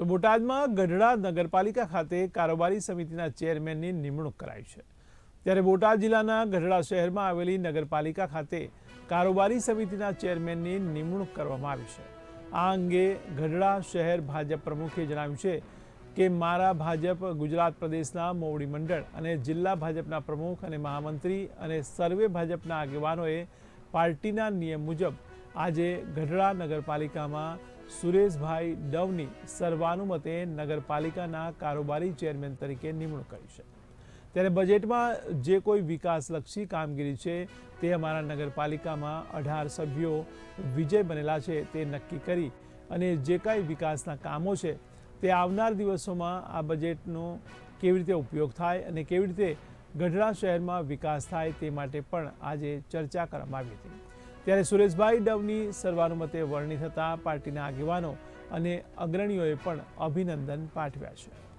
તો બોટાદમાં ગઢડા નગરપાલિકા ખાતે કારોબારી સમિતિના ચેરમેનની નિમણૂક કરાઈ છે. ત્યારે બોટાદ જિલ્લાના ગઢડા શહેરમાં આવેલી નગરપાલિકા ખાતે કારોબારી સમિતિના ચેરમેનની નિમણૂક કરવામાં આવી છે. આ અંગે ગઢડા શહેર ભાજપ પ્રમુખે જણાવ્યું છે કે મારા ભાજપ ગુજરાત પ્રદેશના મોવડી મંડળ અને જિલ્લા ભાજપના પ્રમુખ અને મહામંત્રી અને સર્વે ભાજપના આગેવાનોએ પાર્ટીના નિયમ મુજબ આજે ગઢડા નગરપાલિકામાં સુરેશભાઈ ડવની સર્વાનુમતે નગરપાલિકાના કારોબારી ચેરમેન તરીકે નિમણૂક કરી છે. ત્યારે બજેટમાં જે કોઈ વિકાસલક્ષી કામગીરી છે, તે અમારા નગરપાલિકામાં અઢાર સભ્યો વિજય બનેલા છે, તે નક્કી કરી અને જે કાંઈ વિકાસના કામો છે, તે આવનાર દિવસોમાં આ બજેટનો કેવી રીતે ઉપયોગ થાય અને કેવી રીતે ગઢડા શહેરમાં વિકાસ થાય તે માટે પણ આજે ચર્ચા કરવામાં આવી હતી. ત્યારે સુરેશભાઈ ડવની સર્વાનુમતે વરણી થતાં પાર્ટીના આગેવાનો અને અગ્રણીઓએ પણ અભિનંદન પાઠવ્યા છે.